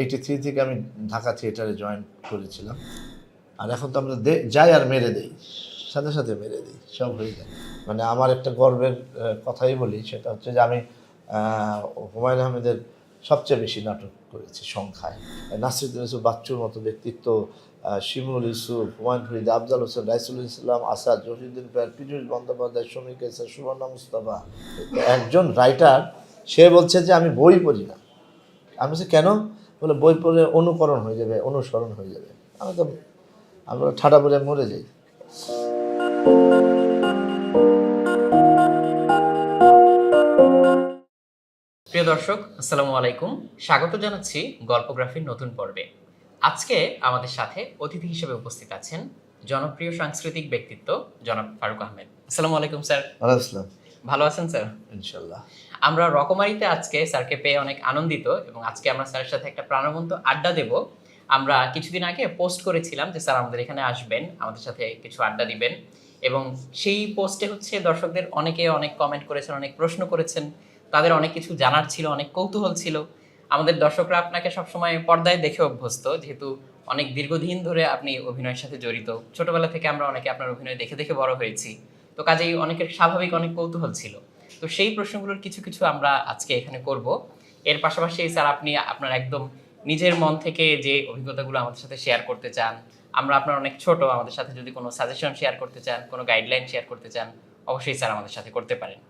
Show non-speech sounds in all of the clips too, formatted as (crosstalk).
Eighty three থেকে আমি ঢাকা থিয়েটারে জয়েন করেছিলাম। আর এখন তো আমরা যাই আর মেরে দেই, সাথে সাথে মেরে দিই, সব হয়ে যায়। মানে আমার একটা গর্বের কথাই বলি, সেটা হচ্ছে যে আমি হুমায়ুন আহমেদের সবচেয়ে বেশি নাটক করেছি সংখ্যায়। নাসিরুদ্দিন ইউসুফ বাচ্চুর মতো ব্যক্তিত্ব শিমুল ইউসুফ, হুমায়ুন ফরিদ, আফজাল হোসেন, রাইসুল ইসলাম, আসাদ জহিরুদ্দিন পেয়ার, পীযুষ বন্দ্যোপাধ্যায় সমীক এসার সুবর্ণা মুস্তফা। একজন রাইটার সে বলছে যে আমি বই পড়ি না। আমি বলছি কেন? বলে বই পড়লে অনুকরণ হয়ে যাবে অনুসরণ হয়ে যাবে। আমি তো আমরা ঠাডা পড়ে মরে যাই। প্রিয় দর্শক আসসালামু আলাইকুম। স্বাগত জানাচ্ছি গল্পগ্রাফির নতুন পর্বে। আজকে আমাদের সাথে অতিথি হিসেবে উপস্থিত আছেন জনপ্রিয় সাংস্কৃতিক ব্যক্তিত্ব জনাব ফারুক আহমেদ। আসসালামু আলাইকুম স্যার। আল্লাহ ইসলাম ভালো আছেন স্যার? ইনশাল্লাহ। আমরা রকমারিতে আজকে স্যারকে পেয়ে অনেক আনন্দিত এবং আজকে আমরা স্যারের সাথে একটা প্রাণবন্ত আড্ডা দেব। আমরা কিছুদিন আগে পোস্ট করেছিলাম যে স্যার আমাদের এখানে আসবেন আমাদের সাথে কিছু আড্ডা দিবেন। এবং সেই পোস্টে হচ্ছে দর্শকদের অনেকে অনেক কমেন্ট করেছেন অনেক প্রশ্ন করেছেন। তাদের অনেক কিছু জানার ছিল অনেক কৌতূহল ছিল। আমাদের দর্শকরা আপনাকে সবসময় পর্দায় দেখে অভ্যস্ত যেহেতু অনেক দীর্ঘদিন ধরে আপনি অভিনয়ের সাথে জড়িত। ছোটবেলা থেকে আমরা অনেকে আপনার অভিনয় দেখে দেখে বড় হয়েছি। তো কাজেই অনেকের স্বাভাবিক অনেক কৌতূহল ছিল। তো সেই প্রশ্নগুলোর কিছু কিছু আমরা আজকে এখানে করব। এর পাশাপাশি স্যার আপনি আপনার একদম নিজের মন থেকে যে অভিজ্ঞতাগুলো আমাদের সাথে শেয়ার করতে চান, আমরা আপনার অনেক ছোট, আমাদের সাথে যদি কোনো সাজেশন শেয়ার করতে চান, কোনো গাইডলাইন শেয়ার করতে চান, অবশ্যই স্যার আমাদের সাথে করতে পারেন।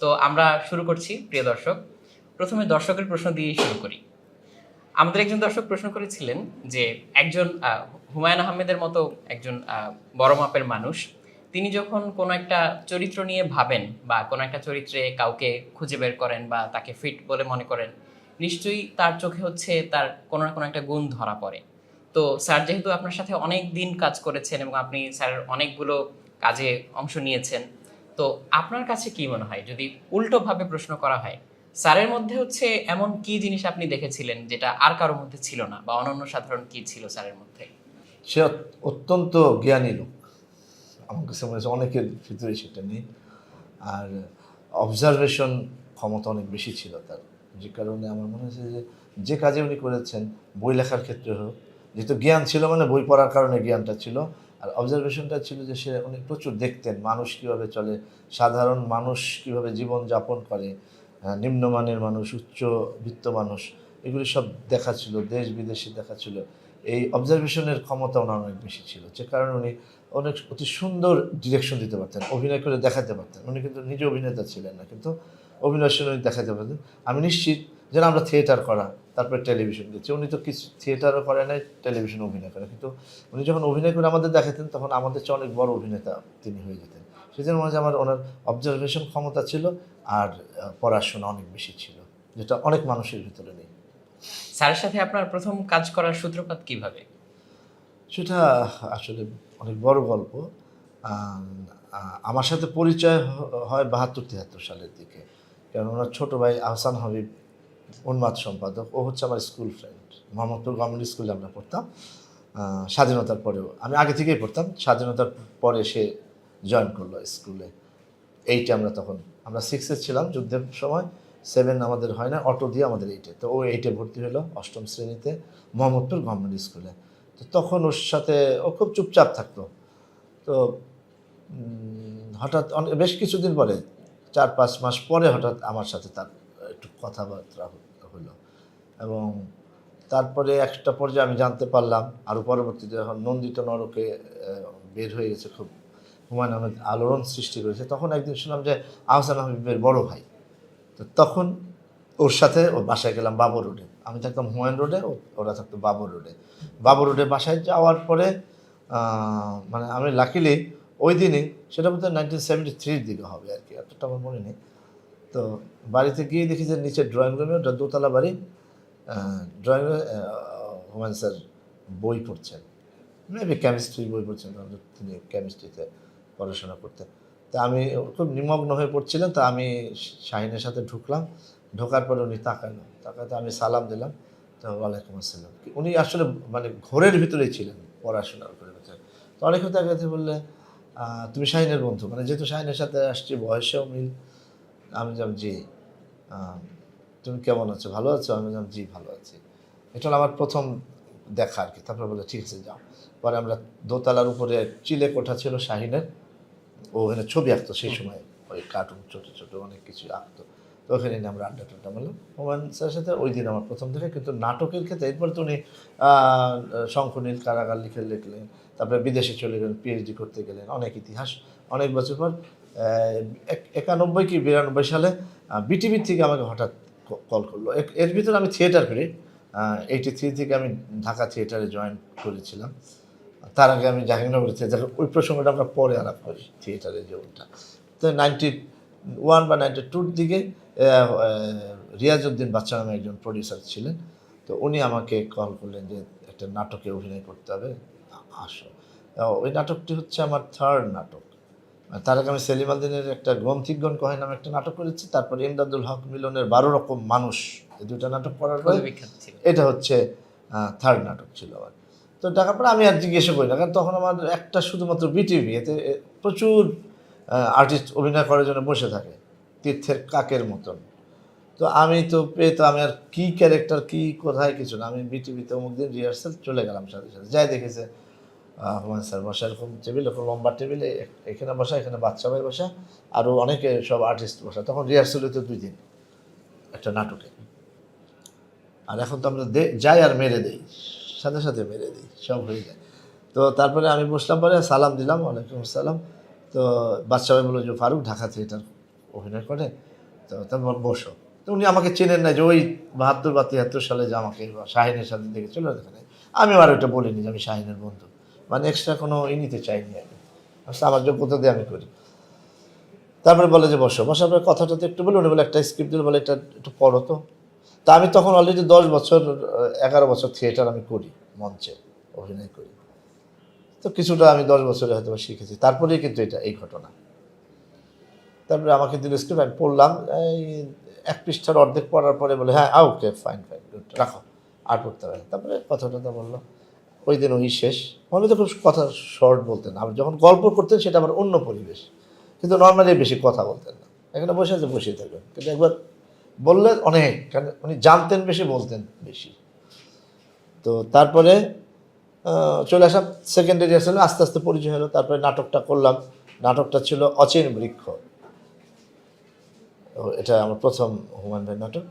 তো আমরা শুরু করছি, প্রিয় দর্শক। প্রথমে দর্শকের প্রশ্ন দিয়েই শুরু করি। আমাদের একজন দর্শক প্রশ্ন করেছিলেন যে, একজন হুমায়ুন আহমেদের মতো একজন বড় মাপের মানুষ তিনি যখন কোনো একটা চরিত্র নিয়ে ভাবেন বা কোনো একটা চরিত্রে কাউকে খুঁজে বের করেন বা তাকে ফিট বলে মনে করেন, নিশ্চয়ই তার চোখে হচ্ছে তার কোনো না কোনো একটা গুণ ধরা পড়ে। তো স্যার যেহেতু আপনার সাথে অনেক দিন কাজ করেছেন এবং আপনি স্যারের অনেকগুলো কাজে অংশ নিয়েছেন, তো আপনার কাছে কি মনে হয়? যদি উল্টোভাবে প্রশ্ন করা হয়, স্যারের মধ্যে হচ্ছে এমন কি জিনিস আপনি দেখেছিলেন যেটা আর কারোর মধ্যে ছিল না বা অনন্য সাধারণ কি ছিল স্যারের মধ্যে? সে অত্যন্ত জ্ঞানী লোক। আমার কাছে মনে হচ্ছে অনেকের ভিতরে সেটা নেই। আর অবজারভেশন ক্ষমতা অনেক বেশি ছিল তার। যে কারণে আমার মনে হচ্ছে যে যে কাজে উনি করেছেন, বই লেখার ক্ষেত্রে হোক, যেহেতু জ্ঞান ছিল মানে বই পড়ার কারণে জ্ঞানটা ছিল, আর অবজারভেশনটা ছিল যে সে উনি প্রচুর দেখতেন, মানুষ কীভাবে চলে, সাধারণ মানুষ কীভাবে জীবন যাপন করে নিম্নমানের মানুষ উচ্চবিত্ত মানুষ, এগুলি সব দেখা ছিল দেশ বিদেশে দেখা ছিল। এই অবজারভেশনের ক্ষমতা ওনার অনেক বেশি ছিল। যে কারণে উনি অনেক অতি সুন্দর ডিরেকশন দিতে পারতেন অভিনয় করে দেখাতে পারতেন। উনি কিন্তু নিজে অভিনেতা ছিলেন না কিন্তু অভিনয় শুনে উনি দেখাতে পারতেন। আমি নিশ্চিত যেন আমরা থিয়েটার করা তারপরে টেলিভিশন দিচ্ছি উনি তো কিছু থিয়েটারও করে নাই টেলিভিশন অভিনয় করে। কিন্তু উনি যখন অভিনয় করে আমাদের দেখাতেন তখন আমাদের চেয়ে অনেক বড় অভিনেতা তিনি হয়ে যেতেন। সেজন্য মনে হয় আমার ওনার অবজারভেশন ক্ষমতা ছিল আর পড়াশোনা অনেক বেশি ছিল যেটা অনেক মানুষের ভিতরে নেই। স্যারের সাথে আপনার প্রথম কাজ করার সূত্রপাত কীভাবে? সেটা আসলে অনেক বড় গল্প। আমার সাথে পরিচয় হয় বাহাত্তর তিয়াত্তর সালের দিকে। কারণ ওনার ছোটো ভাই আহসান হাবিব উন্মাদ সম্পাদক। ও হচ্ছে আমার স্কুল ফ্রেন্ড মোহাম্মদপুর গভর্নমেন্ট স্কুলে আমরা পড়তাম। স্বাধীনতার পরেও, আমি আগে থেকেই পড়তাম। স্বাধীনতার পরে সে জয়েন করল স্কুলে। এইটে আমরা তখন, আমরা সিক্সে ছিলাম যুদ্ধের সময়। সেভেন আমাদের হয় না, অটো দিয়ে আমাদের এইটে তো ও এইটে ভর্তি হলো, অষ্টম শ্রেণীতে, মোহাম্মদপুর গভর্নমেন্ট স্কুলে। তো তখন ওর সাথে ও খুব চুপচাপ থাকতো। তো হঠাৎ অনেক বেশ কিছুদিন পরে, চার পাঁচ মাস পরে হঠাৎ আমার সাথে তার একটু কথাবার্তা হলো এবং তারপরে একটা পর্যায়ে আমি জানতে পারলাম, আরও পরবর্তীতে যখন নন্দিত নরকে বের হয়ে গেছে খুব হুমায়ুন আহমেদ আলোড়ন সৃষ্টি করেছে। তখন একদিন শুনলাম যে আহসান হাবিবের বড় ভাই। তো তখন ওর সাথে ওর বাসায় গেলাম বাবর রোডে। আমি থাকতাম হুমায়ুন রোডে, ওরা থাকতো বাবর রোডে। বাবর রোডে বাসায় যাওয়ার পরে মানে আমি লাকিলি ওই দিনই সেটা বোধহয় নাইনটিন সেভেন্টি থ্রির দিকে হবে আর কি, এতটা আমার মনে নেই। তো বাড়িতে গিয়ে দেখি যে নিচে ড্রয়িং রুমে ওটা দোতলা বাড়ি ড্রয়িং রুমে হুমায়ুন স্যার বই পড়ছেন। মেবি কেমিস্ট্রি বই পড়ছেন তিনি কেমিস্ট্রিতে পড়াশোনা করতেন। তা আমি খুব নিমগ্ন হয়ে পড়ছিলেন তা আমি শাহিনের সাথে ঢুকলাম, ঢোকার পরে উনি তাকালো তাকাতে আমি সালাম দিলাম তো ওয়ালাইকুম আসসালাম। উনি আসলে মানে ঘোরের ভিতরেই ছিলেন পড়াশোনার করে তো অনেক তাকাতে বললে তুমি শাহিনের বন্ধু। মানে যেহেতু শাহিনের সাথে আসছি বয়সেও মিল। আমি বললাম জি তুমি কেমন আছো? ভালো আছো? আমি বললাম জি ভালো আছি। এটা আমার প্রথম দেখা আর কি। তারপরে বলে ঠিক আছে যাও। পরে আমরা দোতলার উপরে চিলে কোঠা ছিল শাহিনের। ও ওখানে ছবি আঁকতো সেই সময় ওই কার্টুন ছোটো ছোটো অনেক কিছু আঁকতো। তো ওখানে নিয়ে আমরা আড্ডা টাড্ডা মারলাম। হুমায়ুন স্যারের সাথে ওই দিন আমার প্রথম থেকে কিন্তু নাটকের ক্ষেত্রে এরপর তো উনি শঙ্খনীল কারাগার লিখে লিখলেন তারপরে বিদেশে চলে গেলেন পিএইচডি করতে গেলেন অনেক ইতিহাস অনেক বছর পর এক- একানব্বই কি বিরানব্বই সালে বিটিভি থেকে আমাকে হঠাৎ কল করল। এর- ভিতরে আমি থিয়েটার করি এইটি থ্রি থেকে আমি ঢাকা থিয়েটারে জয়েন করেছিলাম। তার আগে আমি জাহাঙ্গীরনগর থিয়েটার ওই প্রসঙ্গটা আমরা পরে আলাপ করি থিয়েটারের যে ওটা। তো নাইনটি ওয়ান বা নাইনটি টুর দিকে রিয়াজউদ্দিন বাচ্চা নামে একজন প্রডিউসার ছিলেন। তো উনি আমাকে কল করলেন যে একটা নাটকে অভিনয় করতে হবে। আসো। ওই নাটকটি হচ্ছে আমার থার্ড নাটক। তার আগে আমি সেলিম আলদিনের একটা গ্রন্থিকগণ কহে নামে একটা নাটক করেছি তারপরে ইমদাদুল হক মিলনের বারো রকম মানুষ এই দুটা নাটক করার পরে বিখ্যাত ছিল। এটা হচ্ছে থার্ড নাটক ছিল আমার। তো টাকার পরে আমি আর জিজ্ঞেস করি না কারণ তখন আমার একটা শুধুমাত্র বিটিভি এতে প্রচুর আর্টিস্ট অভিনয় করার জন্য বসে থাকে, তীর্থের কাকের মতন। তো আমি তো পেয়ে তো আমি আর কী ক্যারেক্টার কী, কোথায় কিছু না, আমি বিটিভিতে অমুক দিন রিহার্সাল চলে গেলাম সাথে সাথে। যাই দেখেছে হুমায়ুন স্যার বসা এরকম টেবিল এরকম লম্বা টেবিলে এখানে বসা, এখানে বাচ্চা ভাই বসা আরও অনেকে সব আর্টিস্ট বসা। তখন রিহার্সাল হতো দুই দিন, একটা নাটকে। আর এখন তো আমরা যাই আর মেরে দিই, সাথে সাথে মেরে দিই, সব হয়ে যায়। তো তারপরে আমি বসলাম পরে, সালাম দিলাম, ওয়ালাইকুম আসসালাম। তো বাচ্চা বলল যে, ফারুক ঢাকা থিয়েটার অভিনয় করে, তো তারপর বসো। তো উনি আমাকে চেনেন না যে, ওই বাহাত্তর বা তিয়াত্তর সালে যে আমাকে শাহিনের সাথে চলে এখানে। আমি আর ওইটা বলিনি যে, আমি শাহিনের বন্ধু। মানে এক্সট্রা কোনো ই নিতে চাইনি আমি। আমার যোগ্যতা দিয়ে আমি করি। তারপরে বলে যে, বসো। বসার পরে কথাটা তো একটু বলে উনি বলে একটা স্ক্রিপ্ট দিলে, বলে এটা একটু পড়ো তো। তা আমি তখন অলরেডি দশ বছর, এগারো বছর থিয়েটার আমি করি, মঞ্চে অভিনয় করি। তো কিছুটা আমি দশ বছরে হয়তো শিখেছি। তারপরেই কিন্তু এটা এই ঘটনা। তারপরে আমাকে দিল স্ক্রিপ্ট আমি পড়লাম। এই এক পৃষ্ঠার অর্ধেক পড়ার পরে বলে হ্যাঁ ওকে ফাইন ফাইন রাখো। আর পড়তে হবে তারপরে কথা টথা বলল, ওই দিন ওই শেষ। মনে তো খুব কথা শর্ট বলতেন। আমি যখন গল্প করতেন, সেটা আমার অন্য পরিবেশ। কিন্তু নর্মালি বেশি কথা বলতেন না। এখানে বসে আছে, বসেই থাকবেন। কিন্তু একবার বললে অনেক। কারণ উনি জানতেন বেশি, বলতেন বেশি। তো তারপরে চলে আসলাম সেকেন্ডারি আসলে, আস্তে আস্তে পরিচয় হলো, তারপরে নাটকটা করলাম। নাটকটা ছিল অচেন বৃক্ষ। এটা আমার প্রথম হুমান ভাই নাটক।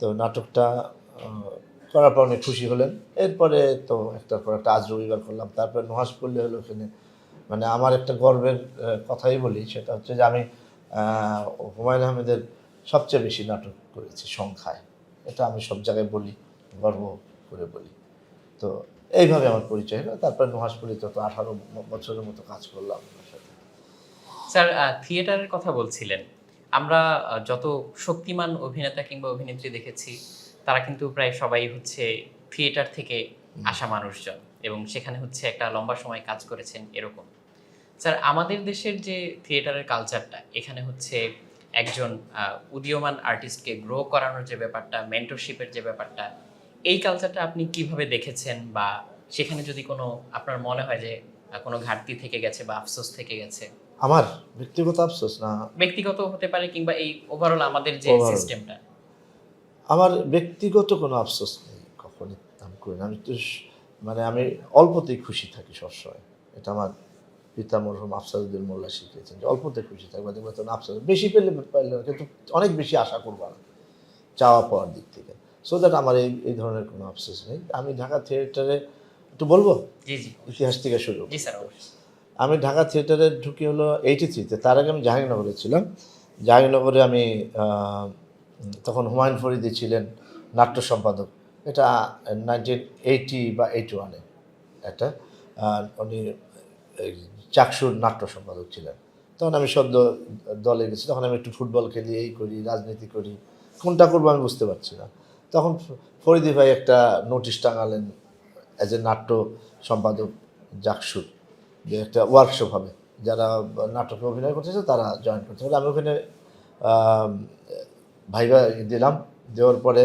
তো নাটকটা করার পর অনেক খুশি হলেন। এরপরে তো একটার পর একটা আজ রবিবার করলাম। তারপরে নুহাস পল্লী হলো ওখানে। মানে আমার একটা গর্বের কথাই বলি, সেটা হচ্ছে যে আমি হুমায়ুন আহমেদের সবচেয়ে বেশি নাটক করেছি সংখ্যায়। এটা আমি সব জায়গায় বলি, গর্ব করে বলি। তো এইভাবে আমার পরিচয় হলো। তারপরে নুহাসপল্লিতে তো আঠারো বছরের মতো কাজ করলাম স্যার থিয়েটারের কথা বলছিলেন। আমরা যত শক্তিমান অভিনেতা কিংবা অভিনেত্রী দেখেছি তারা কিন্তু প্রায় সবাই হচ্ছে থিয়েটার থেকে আসা মানুষজন এবং সেখানে হচ্ছে একটা লম্বা সময় কাজ করেছেন এরকম। স্যার আমাদের দেশের যে থিয়েটারের কালচারটা এখানে হচ্ছে একজন উদীয়মান আর্টিস্টকে গ্রো করানোর যে ব্যাপারটা মেন্টরশিপের যে ব্যাপারটা এই কালচারটা আপনি কীভাবে দেখেছেন? বা সেখানে যদি কোনো আপনার মনে হয় যে কোনো ঘাটতি থেকে গেছে বা আফসোস থেকে গেছে? আমার? ব্যক্তিগত আফসোস? না। ব্যক্তিগত হতে পারে কিংবা এই ওভারঅল আমাদের যে সিস্টেমটা আমার ব্যক্তিগত কোনো আফসোস নেই কখনই আমি করি না। আমি তো মানে আমি অল্পতেই খুশি থাকি সবসময়। এটা আমার পিতা মরহুম আফসারুদ্দিন মোল্লা শিখিয়েছেন যে অল্পতে খুশি থাকবে দেখবে তখন আফসার বেশি পেলে পাইলে না, কিন্তু অনেক বেশি আশা করব না চাওয়া পাওয়ার দিক থেকে। সো দ্যাট আমার এই এই ধরনের কোনো আফসোস নেই। আমি ঢাকা থিয়েটারে একটু বলব? জি জি। ইতিহাস থেকে শুরু। জি স্যার আমি ঢাকা থিয়েটারে ঢুকি হলো এইটি থ্রিতে তার আগে আমি জাহাঙ্গীরনগরে ছিলাম। জাহাঙ্গীরনগরে আমি তখন হুমায়ুন ফরিদি ছিলেন নাট্য সম্পাদক। এটা নাইনটিন এইটি বা এইটি ওয়ানে একটা উনি চাকসুর নাট্য সম্পাদক ছিলেন। তখন আমি সদ্য দলে গেছি। তখন আমি একটু ফুটবল খেলি এই করি রাজনীতি করি। কোনটা করব আমি বুঝতে পারছি না। তখন ফরিদি ভাই একটা নোটিশ টাঙালেন অ্যাজ এ নাট্য সম্পাদক জাকসুর যে একটা ওয়ার্কশপ হবে। যারা নাটকে অভিনয় করতেছে, তারা জয়েন করতে হবে। আমি ওখানে ভাইবা দিলাম। দেওয়ার পরে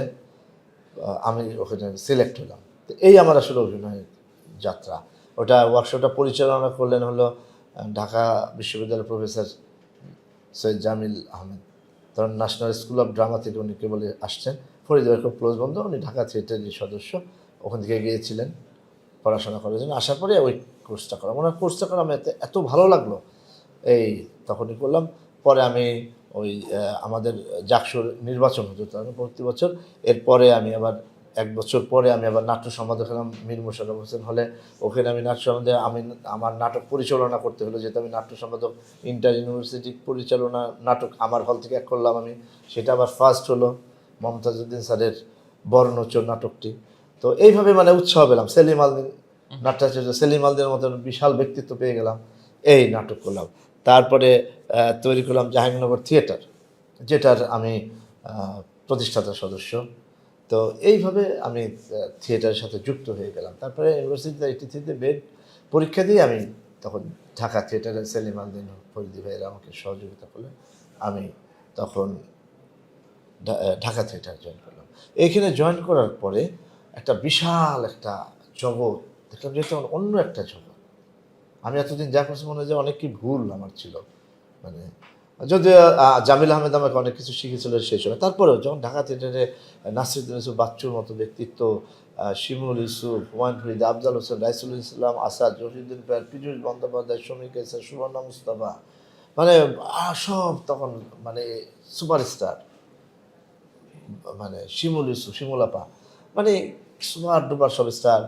আমি ওখানে সিলেক্ট হলাম। তো এই আমার আসলে অভিনয়ের যাত্রা। ওটা ওয়ার্কশপটা পরিচালনা করলেন হলো ঢাকা বিশ্ববিদ্যালয়ের প্রফেসর সৈয়দ জামিল আহমেদ। তখন ন্যাশনাল স্কুল অফ ড্রামা থেকে উনি কেবল আসছেন। ফরিদ খুব ক্লোজ বন্ধু, উনি ঢাকা থিয়েটারের সদস্য, ওখান থেকে গিয়েছিলেন পড়াশোনা করার জন্য। আসার পরে ওই কোর্সটা করা ওনার কোর্সটা করা আমার এত- এত ভালো লাগল। এই তখনই করলাম। পরে আমি ওই আমাদের জাকসুর নির্বাচন হতো তখন প্রতি বছর। এরপরে আমি আবার এক বছর পরে আমি আবার নাট্য সম্পাদক হলাম মীর মোশারফ হোসেন হলে। ওখানে আমি নাট্য সম্বন্ধে আমি আমার নাটক পরিচালনা করতে হলো, যেহেতু আমি নাট্য সম্পাদক। ইন্টার ইউনিভার্সিটি পরিচালনা নাটক আমার হল থেকে এক করলাম আমি। সেটা আবার ফার্স্ট হলো। মমতাজউদ্দিন স্যারের বর্ণচোর নাটকটি। তো এইভাবে মানে উৎসাহ পেলাম। সেলিম আলদিন নাট্যাচার্য, সেলিম আলদিনের মতন বিশাল ব্যক্তিত্ব পেয়ে গেলাম এই নাটক করলাম তারপরে তৈরি করলাম জাহাঙ্গীরনগর থিয়েটার, যেটার আমি প্রতিষ্ঠাতা সদস্য। তো এইভাবে আমি থিয়েটারের সাথে যুক্ত হয়ে গেলাম। তারপরে ইউনিভার্সিটিতে এইটি থ্রিতে বেড পরীক্ষা দিয়ে আমি তখন ঢাকা থিয়েটারের সেলিম আলদিন ফরিদি ভাইয়েরা আমাকে সহযোগিতা করলেন। আমি তখন ঢাকা থিয়েটার জয়েন করলাম এইখানে জয়েন করার পরে একটা বিশাল একটা জগৎ, দেখলাম যে অন্য একটা জগৎ। আমি এতদিন যা করছি মনে হয় যে অনেক কি ভুল আমার ছিল। মানে যদি জামিল আহমেদ আমাকে অনেক কিছু শিখেছিল সেই সময়। তারপরেও যখন ঢাকা থিয়েটারে নাসিরুদ্দিন ইউসুফ বাচ্চুর মতো ব্যক্তিত্ব শিমুল ইউসুফ, হুমায়ুন ফরিদ, আফজাল হোসেন, রাইসুল ইসলাম, আসাদ, জহিরুদ্দিন পেয়ার পীযুষ বন্দ্যোপাধ্যায় শমিক এসার সুবর্ণা মুস্তাফা। মানে সব তখন মানে সুপারস্টার। মানে শিমুল ইউসুফ শিমুলাপা মানে সুপার ডুপার সব স্টার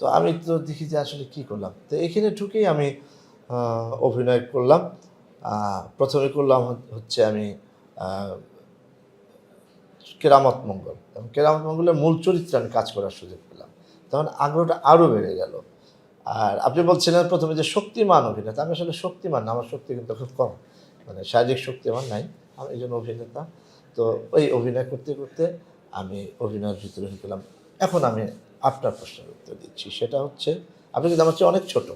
তো আমি তো দেখি যে আসলে কি করলাম। তো এখানে ঢুকেই আমি অভিনয় করলাম। প্রথমে করলাম হচ্ছে আমি কেরামত মঙ্গল। কেরামত মঙ্গলের মূল চরিত্রে আমি কাজ করার সুযোগ পেলাম। তখন আগ্রহটা আরও বেড়ে গেল। আর আপনি বলছিলেন প্রথমে যে শক্তিমান অভিনেতা। আমি আসলে শক্তিমান না, আমার শক্তি কিন্তু খুব কম। মানে শারীরিক শক্তি আমার নাই। আমি এই জন্য অভিনেতা। তো ওই অভিনয় করতে করতে আমি অভিনয়ের ভিতরে হয়ে গেলাম এখন আমি আপনার প্রশ্নের উত্তর দিচ্ছি। সেটা হচ্ছে আপনি কিন্তু আমার চেয়ে অনেক ছোট।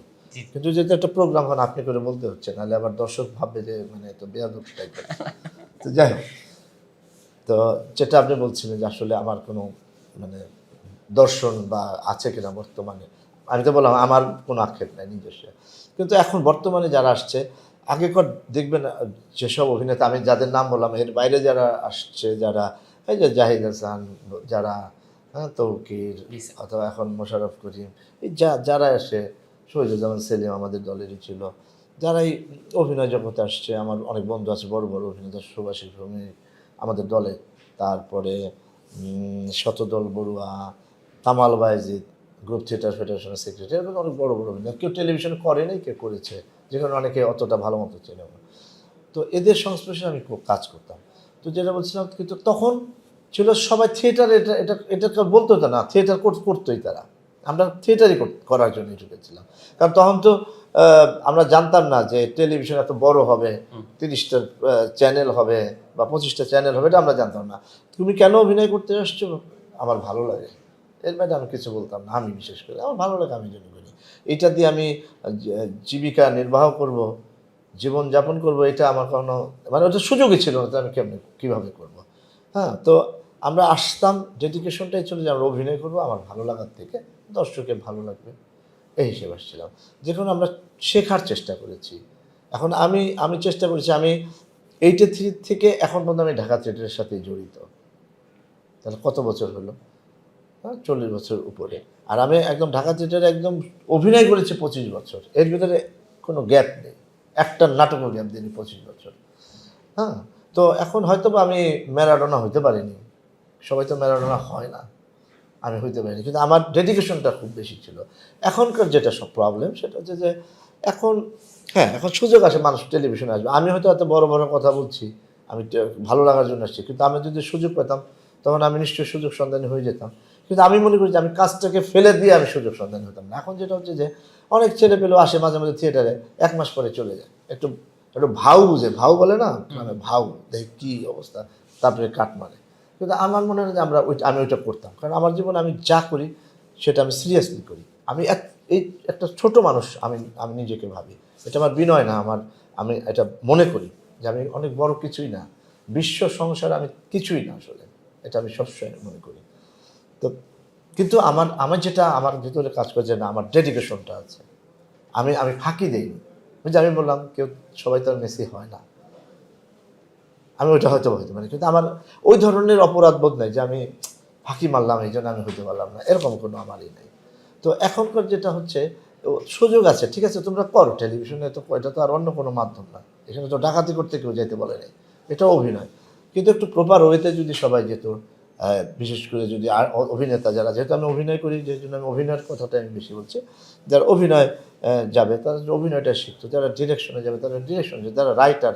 কিন্তু যেহেতু একটা প্রোগ্রাম এখন আপনি করে বলতে হচ্ছে নাহলে আবার দর্শক ভাববে যে মানে তো বেয়াদব টাইপের (laughs) তো যাই হোক। তো যেটা আপনি বলছিলেন যে আসলে আমার কোনো মানে দর্শন বা আছে কিনা বর্তমানে আমি তো বললাম আমার কোনো আক্ষেপ নাই নিজস্ব। কিন্তু এখন বর্তমানে যারা আসছে আগেকার দেখবেন যেসব অভিনেতা আমি যাদের নাম বললাম এর বাইরে যারা আসছে যারা এই যে জাহিদ হাসান যারা হ্যাঁ তৌকির অথবা এখন মোশারফ করিম এই যা যারা আসে শহীদুজ্জামান সেলিম আমাদের দলেরই ছিল যারাই অভিনয় জগতে আসছে আমার অনেক বন্ধু আছে বড় বড় অভিনেতা সুভাষিস ভৌমিক আমাদের দলে তারপরে শতদল বড়ুয়া তামাল বাইজিদ গ্রুপ থিয়েটার ফেডারেশনের সেক্রেটারি অনেক বড় বড় অভিনেতা। কেউ টেলিভিশনে করেনি কেউ করেছে। যেখানে অনেকে অতটা ভালো মতো চেনে না। তো এদের সংস্পর্শে আমি খুব কাজ করতাম। তো যেটা বলছিলাম কিন্তু তখন ছিল সবাই থিয়েটার এটা এটা এটাকে বলতো তো না থিয়েটার কোর্স করতোই তারা। আমরা থিয়েটারই করার জন্য ঢুকেছিলাম কারণ তখন তো আমরা জানতাম না যে টেলিভিশন এত বড় হবে তিরিশটা চ্যানেল হবে বা পঁচিশটা চ্যানেল হবে এটা আমরা জানতাম না। তুমি কেন অভিনয় করতে আসছো? আমার ভালো লাগে। এর বাইরে আমি কিছু বলতাম না আমি বিশেষ করে। আমার ভালো লাগে আমি জন্য করি। এটা দিয়ে আমি জীবিকা নির্বাহ করব, জীবন যাপন করব, এটা আমার কোনো মানে ওটা সুযোগই ছিল না আমি কেমনি, কীভাবে করব? হ্যাঁ তো আমরা আসতাম ডেডিকেশনটাই ছিল যে আমরা অভিনয় করব, আমার ভালো লাগার থেকে দর্শকের ভালো লাগবে, এই হিসেবে আসছিলাম। যেখানে আমরা শেখার চেষ্টা করেছি। এখন আমি আমি চেষ্টা করেছি, আমি এইটা থ্রি থেকে এখন পর্যন্ত আমি ঢাকা থিয়েটারের সাথে জড়িত। তাহলে কত বছর হলো? চল্লিশ বছর উপরে। আর আমি একদম ঢাকা থিয়েটারে একদম অভিনয় করেছি পঁচিশ বছর। এর ভিতরে কোনো গ্যাপ নেই। একটা নাটকও গ্যাপ দিইনি পঁচিশ বছর। হ্যাঁ? তো এখন হয়তো আমি ম্যারাডোনা হইতে পারিনি। সবাই তো ম্যারাডোনা হয় না। আমি হইতে পারিনি। কিন্তু আমার ডেডিকেশনটা খুব বেশি ছিল। এখনকার যেটা সব প্রবলেম সেটা হচ্ছে যে এখন হ্যাঁ এখন সুযোগ আসে, মানুষ টেলিভিশনে আসবে। আমি হয়তো এত বড় বড় কথা বলছি, আমি ভালো লাগার জন্য আসছি। কিন্তু আমি যদি সুযোগ পেতাম, তখন আমি নিশ্চয়ই সুযোগ সন্ধানী হয়ে যেতাম। কিন্তু আমি মনে করি যে আমি কাজটাকে ফেলে দিয়ে আমি সুযোগ সন্ধান হতাম না। এখন যেটা হচ্ছে যে অনেক ছেলে পেলেও আসে মাঝে মাঝে থিয়েটারে এক মাস পরে চলে যায়। একটু একটু ভাউ বুঝে ভাউ বলে না? মানে ভাও দেখে কী অবস্থা তারপরে কাট মারে। কিন্তু আমার মনে হয় যে আমরা ওই আমি ওইটা করতাম। কারণ আমার জীবনে আমি যা করি সেটা আমি সিরিয়াসলি করি। আমি এক- এই একটা ছোট মানুষ আমি আমি নিজেকে ভাবি। এটা আমার বিনয় না আমার আমি এটা মনে করি যে আমি অনেক বড় কিছুই না। বিশ্ব সংসারে আমি কিছুই না আসলে। এটা আমি সবসময় মনে করি। তো কিন্তু আমার আমার যেটা, আমার ভিতরে কাজ করছে না, আমার ডেডিকেশনটা আছে। আমি আমি ফাঁকি দিইনি। যে আমি বললাম, কেউ, সবাই তো মেসি হয় না। আমি ওইটা হয়তো হইতে পারি। কিন্তু আমার ওই ধরনের অপরাধ বোধ নাই যে আমি ফাঁকি মারলাম, এই জন্য আমি হইতে পারলাম না। এরকম কোনো আমারই নেই। তো এখনকার যেটা হচ্ছে সুযোগ আছে, ঠিক আছে, তোমরা করো। টেলিভিশনে তো এটা তো আর অন্য কোনো মাধ্যম না। এখানে তো ডাকাতি করতে কেউ যেতে বলে এটা অভিনয়। কিন্তু একটু প্রপার ওয়েতে যদি সবাই যেত বিশেষ করে যদি আর অভিনেতা যারা যেহেতু আমি অভিনয় করি যে জন্য আমি অভিনয়ের কথাটা আমি বেশি বলছি যারা অভিনয় যাবে তারা অভিনয়টা শিখতো যারা ডিরেকশনে যাবে তারা ডিরেকশন যারা রাইটার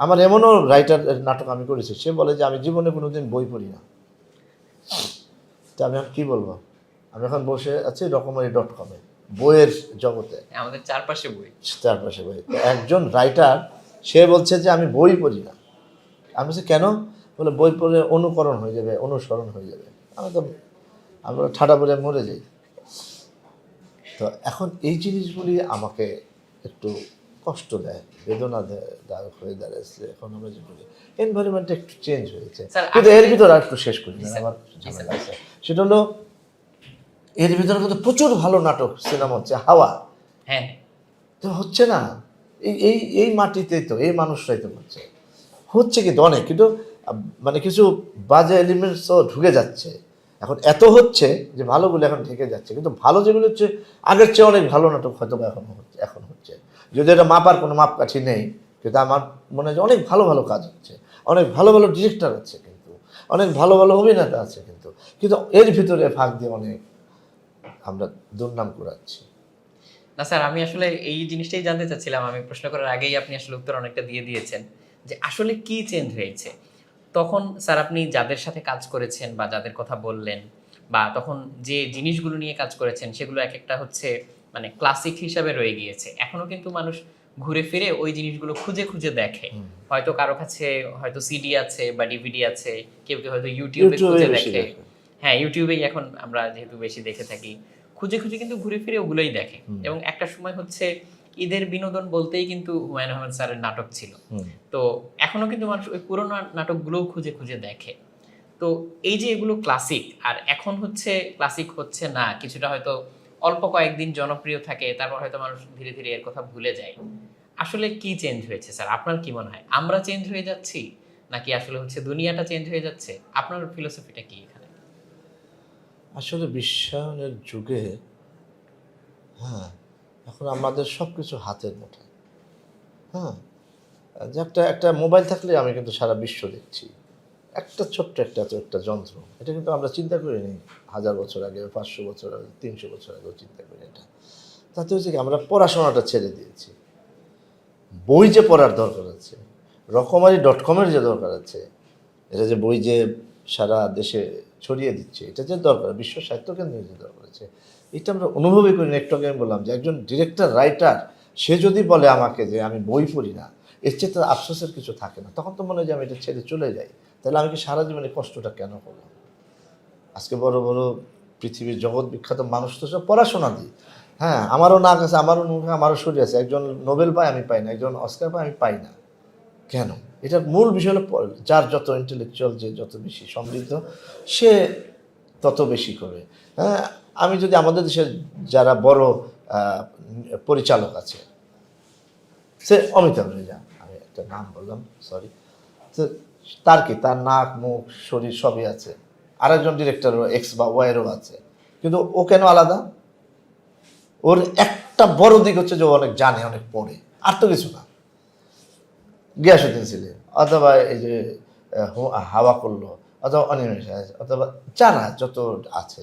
আমার এমনও রাইটার নাটক আমি করেছি সে বলে যে আমি জীবনে কোনো দিন বই পড়ি না। তা আমি এখন কী বলব? আমি এখন বসে আছি রকমারি ডট কমে বইয়ের জগতে। আমাদের চারপাশে বই। চারপাশে বই। একজন রাইটার সে বলছে যে আমি বই পড়ি না। আমি বলছি কেন? বলে বই পড়ে অনুকরণ হয়ে যাবে অনুসরণ হয়ে যাবে। আমি তো আমরা ঠাডা বলে মরে যাই। তো এখন এই জিনিসগুলি আমাকে একটু কষ্ট দেয় বেদনা দেয় দায়ক হয়ে দাঁড়িয়েছে এখন আমরা যে বলি এনভায়রনমেন্টটা একটু চেঞ্জ হয়েছে। কিন্তু এর ভিতর আর একটু শেষ করি না আমার ঝামেলা আছে। সেটা হলো এর ভিতরে কিন্তু প্রচুর ভালো নাটক সিনেমা হচ্ছে হাওয়া। হ্যাঁ। তো হচ্ছে না এই এই এই মাটিতেই তো এই মানুষরাই তো হচ্ছে। হচ্ছে কিন্তু অনেক কিন্তু মানে কিছু বাজে এলিমেন্টসও ঢুকে যাচ্ছে। এখন এত হচ্ছে যে ভালোগুলো এখন ঢেকে যাচ্ছে। কিন্তু ভালো যেগুলো হচ্ছে, আগের চেয়ে অনেক ভালো নাটক হয়তো এখন হচ্ছে এখন হচ্ছে। যদি এটা মাপার কোনো মাপকাঠি নেই, কিন্তু আমার মনে হয় অনেক ভালো ভালো কাজ হচ্ছে। অনেক ভালো ভালো ডিরেক্টর আছে কিন্তু। অনেক ভালো ভালো অভিনেতা আছে কিন্তু। কিন্তু এর ভিতরে ফাঁক দিয়ে অনেক আমরা দুর্নাম কুড়াচ্ছি। না স্যার, আমি আসলে এই জিনিসটাই জানতে চাচ্ছিলাম। আমি প্রশ্ন করার আগেই আপনি আসলে উত্তর অনেকটা দিয়ে দিয়েছেন। যে আসলে কি চেঞ্জ হয়েছে? তখন স্যার আপনি যাদের সাথে কাজ করেছেন বা যাদের কথা বললেন বা তখন যে জিনিসগুলো নিয়ে কাজ করেছেন সেগুলো এক একটা হচ্ছে মানে ক্লাসিক হিসাবে রয়ে গিয়েছে। এখনও কিন্তু মানুষ ঘুরে ফিরে ওই জিনিসগুলো খুঁজে খুঁজে দেখে। হয়তো কারও কাছে হয়তো সিডি আছে বা ডিভিডি আছে কেউ কেউ হয়তো ইউটিউবে খুঁজে দেখে। হ্যাঁ ইউটিউবেই এখন আমরা যেহেতু বেশি দেখে থাকি খুঁজে খুঁজে কিন্তু ঘুরে ফিরে ওগুলোই দেখে। এবং একটা সময় হচ্ছে ঈদের বিনোদন বলতেই কিন্তু হুমায়ুন আহমেদ স্যারের নাটক ছিল। তো এখনও কিন্তু মানুষ ওই পুরোনো নাটকগুলোও খুঁজে খুঁজে দেখে। তো এই যে এগুলো ক্লাসিক আর এখন হচ্ছে ক্লাসিক হচ্ছে না কিছুটা হয়তো অল্প কয়েকদিন জনপ্রিয় থাকে তারপর হয়তো মানুষ ধীরে ধীরে এর কথা ভুলে যায়। আসলে কি চেঞ্জ হয়েছে স্যার? আপনার কি মনে হয়? আমরা চেঞ্জ হয়ে যাচ্ছি? নাকি আসলে হচ্ছে দুনিয়াটা চেঞ্জ হয়ে যাচ্ছে? আপনার ফিলোসফিটা কি এখানে? আসলে বিশ্বায়নের যুগে হ্যাঁ এখন আমাদের সব কিছু হাতের মুঠোয়। হ্যাঁ? যে একটা একটা মোবাইল থাকলে আমি কিন্তু সারা বিশ্ব দেখছি। একটা ছোট্ট একটা একটা যন্ত্র। এটা কিন্তু আমরা চিন্তা করিনি হাজার বছর আগে, পাঁচশো বছর আগে, তিনশো বছর আগেও চিন্তা করি এটা। তাতে হচ্ছে কি, আমরা পড়াশোনাটা ছেড়ে দিয়েছি। বই যে পড়ার দরকার আছে, রকমারি ডট কমের যে দরকার আছে, এটা যে বই যে সারা দেশে ছড়িয়ে দিচ্ছে, এটা যে দরকার, বিশ্ব সাহিত্য কেন্দ্রের যে দরকার আছে এটা আমরা অনুভবই করি না একটু আগে আমি বললাম যে একজন ডিরেক্টর রাইটার সে যদি বলে আমাকে যে আমি বই পড়ি না, এর চেয়ে তার আফসোসের কিছু থাকে না। তখন তো মনে হয় যে আমি এটা ছেড়ে চলে যাই। তাহলে আমি কি সারা জীবনে কষ্টটা কেন করলাম? আজকে বড় বড় পৃথিবীর জগৎ বিখ্যাত মানুষ তো সব পড়াশোনা দিই হ্যাঁ আমারও নাক আছে, আমারও মুখ আমারও শরীর আছে। একজন নোবেল পায় আমি পাই না, একজন অস্কার পায় আমি পাই না। কেন? এটার মূল বিষয় হলো যার যত ইন্টেলেকচুয়াল যে যত বেশি সমৃদ্ধ, সে তত বেশি করবে হ্যাঁ আমি যদি আমাদের দেশের যারা বড় পরিচালক আছে, সে অমিতাভ রেজা আমি একটা নাম বললাম সরি তার কি, তার নাক, মুখ, শরীর সবই আছে। আরেকজন ডিরেক্টরও এক্স বা ওয়াইয়েরও আছে। কিন্তু ও কেন আলাদা? ওর একটা বড় দিক হচ্ছে যে অনেক জানে, অনেক পড়ে, আর তো কিছু না। গিয়াসুদ্দিন ছিলেন অথবা এই যে হাওয়া করল, অথবা অনিমেষ অথবা যারা যত আছে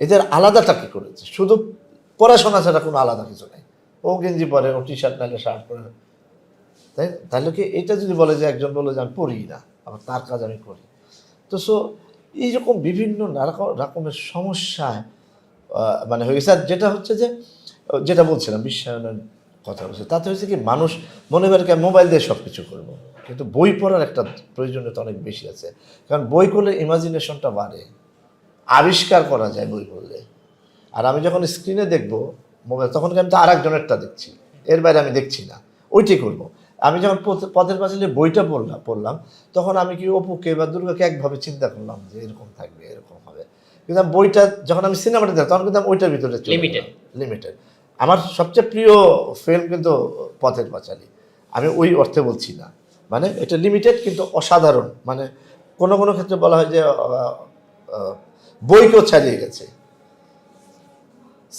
এদের আলাদাটা কি করেছে। শুধু পড়াশোনা ছাড়া কোনো আলাদা কিছু নেই। ও গেঞ্জি পরে, ও টি শার্ট নাহলে শার্ট পরে। তাই, তাহলে কি এটা যদি বলে যে একজন বলে যে আমি পড়ি না, আবার তার কাজ আমি করি? তো সো, এইরকম বিভিন্ন নানা- রকমের সমস্যায় মানে হয়ে গেছে। আর যেটা হচ্ছে যে, যেটা বলছিলাম, বিশ্বায়নের কথা বলছে, তাতে হচ্ছে কি মানুষ মনে করে কি মোবাইল দিয়ে সব কিছু করব। কিন্তু বই পড়ার একটা প্রয়োজনীয়তা অনেক বেশি আছে। কারণ বই করলে ইমাজিনেশনটা বাড়ে। আবিষ্কার করা যায় বই পড়লে। আর আমি যখন স্ক্রিনে দেখব মোবাইল তখন কি আমি তো আর একজনেরটা দেখছি? এর বাইরে আমি দেখছি না। ওইটি করব। আমি যখন পথ- পথের পাঁচালে বইটা পড়লাম পড়লাম তখন আমি কি অপুকে বা দুর্গাকে একভাবে চিন্তা করলাম যে এরকম থাকবে এরকম হবে। কিন্তু বইটা যখন আমি সিনেমাটা দেখলাম তখন কিন্তু আমি ওইটার ভিতরে Limited. লিমিটেড আমার সবচেয়ে প্রিয় ফিল্ম কিন্তু পথের পাঁচালী। আমি ওই অর্থে বলছি না। মানে এটা লিমিটেড কিন্তু অসাধারণ। মানে কোনো কোনো ক্ষেত্রে বলা হয় যে বইকেও ছাড়িয়ে গেছে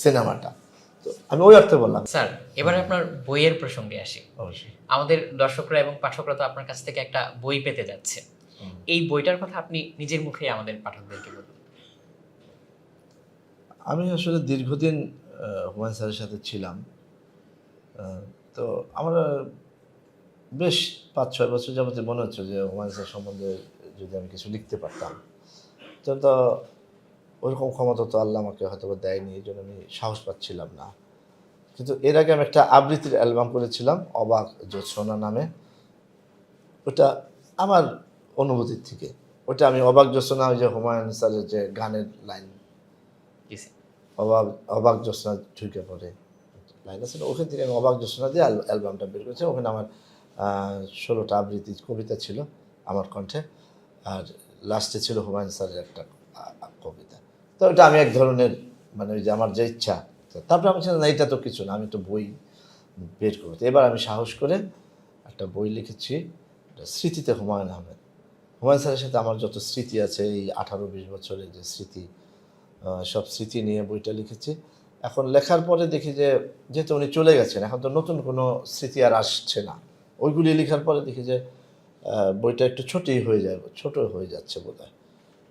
সিনেমাটা। তো আমি ওই অর্থে বললাম। স্যার এবারে আপনার বইয়ের প্রসঙ্গে আসি। অবশ্যই। আমাদের দর্শকরা এবং পাঠকরা তো আপনার কাছ থেকে একটা বই পেতে যাচ্ছে। এই বইটার কথা আপনি নিজের মুখে আমাদের পাঠকদেরকে বলুন। আমি আসলে দীর্ঘদিন হুমায়ুন স্যারের সাথে ছিলাম। তো আমার বেশ পাঁচ ছয় বছর যাবতে মনে হচ্ছে যে হুমায়ুন স্যার সম্বন্ধে যদি আমি কিছু লিখতে পারতাম। তো তো ওরকম ক্ষমতা তো আল্লাহ আমাকে হয়তো দেয়নি এই জন্য আমি সাহস পাচ্ছিলাম না। কিন্তু এর আগে আমি একটা আবৃত্তির অ্যালবাম করেছিলাম অবাক জ্যোৎসনা নামে। ওটা আমার অনুভূতির থেকে। ওটা আমি অবাক জ্যোৎসনা ওই যে হুমায়ুন স্যারের যে গানের লাইন। অবাক অবাক জ্যোৎস্না ঢুকে পড়ে। লাইন আছে ওখান থেকে আমি অবাক জ্যোৎস্না দিয়ে অ্যালবামটা বের করেছি। ওখানে আমার ষোলোটা আবৃত্তি কবিতা ছিল আমার কণ্ঠে। আর লাস্টে ছিল হুমায়ুন স্যারের একটা কবিতা। তো ওটা আমি এক ধরনের মানে ওই যে আমার যে ইচ্ছা তারপরে আমি না এটা তো কিছু না, আমি তো বই বের করব। এবার আমি সাহস করে একটা বই লিখেছি, এটা স্মৃতিতে হুমায়ুন আহমেদ। হুমায়ুন স্যারের সাথে আমার যত স্মৃতি আছে, এই আঠারো বিশ বছরের যে স্মৃতি সব স্মৃতি নিয়ে বইটা লিখেছি। এখন লেখার পরে দেখি যে, যেহেতু উনি চলে গেছেন, এখন তো নতুন কোনো স্মৃতি আর আসছে না। ওইগুলি লেখার পরে দেখি যে বইটা একটু ছোটই হয়ে যায়, ছোট হয়ে যাচ্ছে বোধ হয়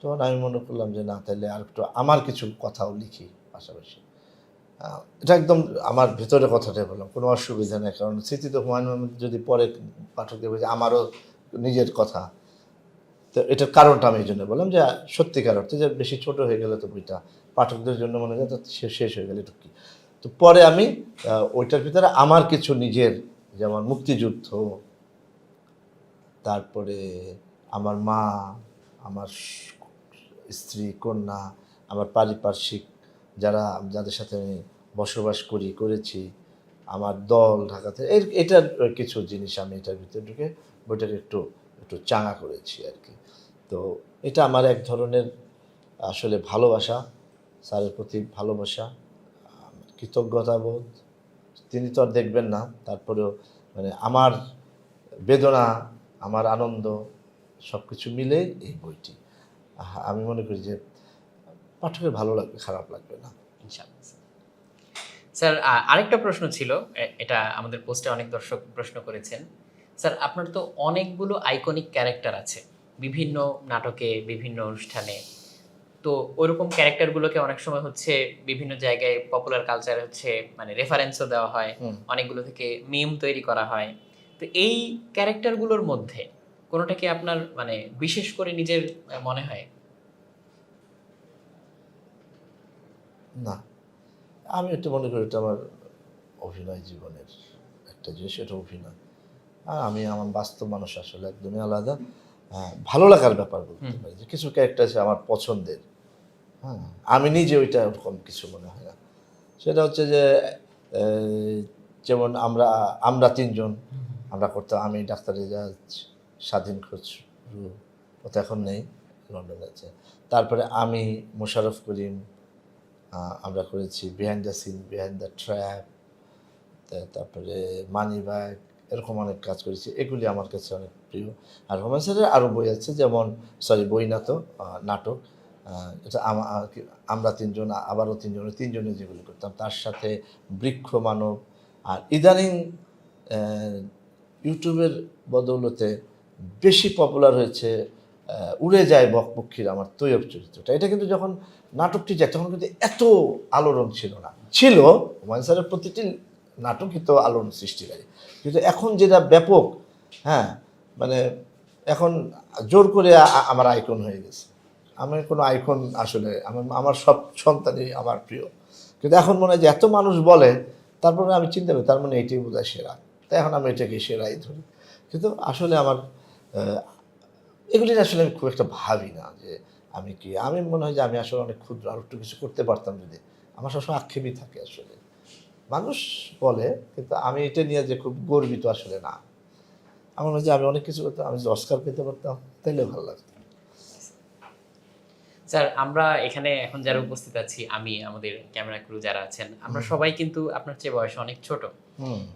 তখন আমি মনে করলাম যে না তাহলে আর একটু আমার কিছু কথাও লিখি পাশাপাশি। এটা একদম আমার ভেতরে কথাটা বললাম, কোনো অসুবিধা নেই, কারণ স্মৃতি তো হুমায়ুন যদি পরে পাঠকদের বলছে, আমারও নিজের কথা। তো এটার কারণটা আমি এই জন্য বললাম যে, সত্যিকার অর্থে যে বেশি ছোট হয়ে গেলে তো বইটা পাঠকদের জন্য মনে হয় শেষ হয়ে গেলে কি? তো পরে আমি ওইটার ভিতরে আমার কিছু নিজের, যেমন মুক্তিযুদ্ধ, তারপরে আমার মা, আমার স্ত্রী, কন্যা, আমার পারিপার্শ্বিক যারা, যাদের সাথে আমি বসবাস করি, করেছি, আমার দল, ঢাকাতে, এর, এটার কিছু জিনিস আমি এটার ভিতরে ঢুকে বইটাকে একটু একটু চাঙা করেছি আর কি তো এটা আমার এক ধরনের আসলে ভালোবাসা, স্যারের প্রতি ভালোবাসা কৃতজ্ঞতাবোধ। তিনি তো আর দেখবেন না, তারপরেও মানে আমার বেদনা, আমার আনন্দ সব কিছু মিলে এই বইটি। আমি মনে করি যে পাঠকের ভালো লাগবে খারাপ লাগবে না স্যার। আরেকটা প্রশ্ন ছিল এটা আমাদের পোস্টে অনেক দর্শক প্রশ্ন করেছেন স্যার আপনার তো অনেকগুলো আইকনিক ক্যারেক্টার আছে বিভিন্ন নাটকে বিভিন্ন অনুষ্ঠানে তো ওইরকম ক্যারেক্টারগুলোকে অনেক সময় হচ্ছে বিভিন্ন জায়গায় পপুলার কালচারে হচ্ছে মানে রেফারেন্সও দেওয়া হয়। অনেকগুলো থেকে মিম তৈরি করা হয় তো এই ক্যারেক্টারগুলোর মধ্যে কোনোটা কি আপনার মানে বিশেষ করে নিজের মনে হয়? না। আমি এটা মনে করি এটা আমার অভিনয় জীবনের একটা জিনিস এটা অভিনয়। আর আমি আমার বাস্তব মানুষ আসলে একদমই আলাদা। আহ, ভালো লাগার ব্যাপার বলতে পারি। যে কিছু ক্যারেক্টার আছে আমার পছন্দের। হ্যাঁ আমি নিজে ওইটা ওরকম কিছু মনে হয় না। সেটা হচ্ছে যে যেমন আমরা আমরা তিনজন আমরা করতাম আমি ডাক্তার রেজাজ স্বাধীন খসরু তো এখন নেই, লন্ডনে আছে। তারপরে আমি, মোশাররফ করিম আমরা করেছি behind the scene behind the trap তারপরে মানি ব্যাগ এরকম অনেক কাজ করেছি। এগুলি আমার কাছে অনেক প্রিয়। আর হোমেন স্যারের আরও বই আছে, যেমন সরি বই না তো নাটক এটা আমরা তিনজন, আবারও তিনজন, তিনজনে যেগুলি করতাম, তার সাথে বৃক্ষ মানব, আর ইদানিং ইউটিউবের বদৌলতে বেশি পপুলার হয়েছে উড়ে যায় বকপক্ষীর আমার তৈয়ব চরিত্রটা। এটা কিন্তু যখন নাটকটি যায়, তখন কিন্তু এত আলোড়ন ছিল না। ছিল, হুমায়ুন স্যারের প্রতিটি নাটকই তো আলোড়ন সৃষ্টিকারী কিন্তু এখন যেটা ব্যাপক হ্যাঁ মানে এখন জোর করে আমার আইকন হয়ে গেছে। আমি কোনো আইকন আসলে, আমার আমার সব সন্তানই আমার প্রিয়। কিন্তু এখন মনে হয় যে এত মানুষ বলে, তারপরে আমি চিন্তা করি, তার মানে এটাই বোধহয় সেরা। তাই এখন আমি এটাকে সেরাই ধরি। কিন্তু আসলে আমার এগুলি আসলে আমি খুব একটা ভাবি না যে আমি কি আমি মনে হয় যে আমি আসলে অনেক ক্ষুদ্র আর একটু কিছু করতে পারতাম যদি। আমার সবসময় আক্ষেপই থাকে আসলে। মানুষ বলে কিন্তু আমি এটা নিয়ে যে খুব গর্বিত আসলে না। আমার মনে হয় যে আমি অনেক কিছু করতাম আমি যদি অস্কার পেতে পারতাম তাহলে ভালো লাগতো। স্যার আমরা এখানে এখন যারা উপস্থিত আছি আমি আমাদের ক্যামেরা ক্রু যারা আছেন আমরা সবাই কিন্তু আপনার চেয়ে বয়স অনেক ছোট।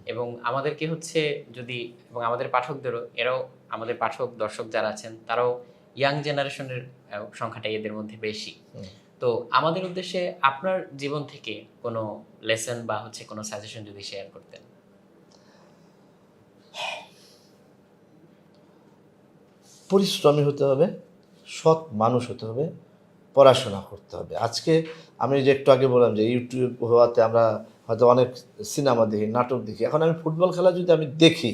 এবং আমাদেরকে হচ্ছে যদি এবং আমাদের পাঠকদেরও এরাও আমাদের পাঠক দর্শক যারা আছেন তারাও ইয়াং জেনারেশনের সংখ্যাটা এদের মধ্যে বেশি। তো আমাদের উদ্দেশ্যে আপনার জীবন থেকে কোনো লেসন বা হচ্ছে কোনো সাজেশন যদি শেয়ার করতেন। পরিশ্রমী হতে হবে সৎ মানুষ হতে হবে পড়াশোনা করতে হবে। আজকে আমি যে একটু আগে বললাম যে ইউটিউব হওয়াতে আমরা হয়তো অনেক সিনেমা দেখি নাটক দেখি। এখন আমি ফুটবল খেলা যদি আমি দেখি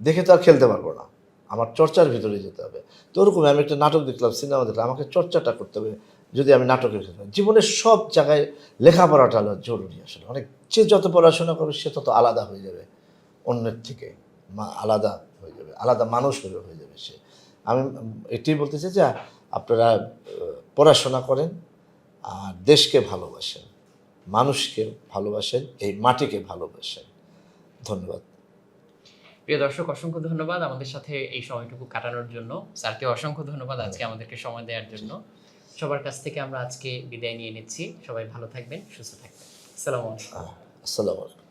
দেখে তো আর খেলতে পারব না। আমার চর্চার ভিতরে যেতে হবে। তো ওরকম আমি একটা নাটক দেখলাম, সিনেমা দেখলাম, আমাকে চর্চাটা করতে হবে যদি আমি নাটকের জীবনের সব জায়গায় লেখাপড়াটা জরুরি আসলে। অনেক যে যত পড়াশোনা করবে, সে তত আলাদা হয়ে যাবে। অন্যের থেকে আলাদা হয়ে যাবে, আলাদা মানুষ হয়ে হয়ে যাবে সে। আমি এটাই বলতে চাই যে, আপনারা পড়াশোনা করেন আর দেশকে ভালোবাসেন, মানুষকে ভালোবাসেন, এই মাটিকে ভালোবাসেন। ধন্যবাদ। প্রিয় দর্শক অসংখ্য ধন্যবাদ আমাদের সাথে এই সময়টুকু কাটানোর জন্য। স্যারকে অসংখ্য ধন্যবাদ আজকে আমাদেরকে সময় দেওয়ার জন্য। সবার কাছ থেকে আমরা আজকে বিদায় নিয়ে নিচ্ছি। সবাই ভালো থাকবেন সুস্থ থাকবেন। আসসালামু আলাইকুম। আসসালামু আলাইকুম।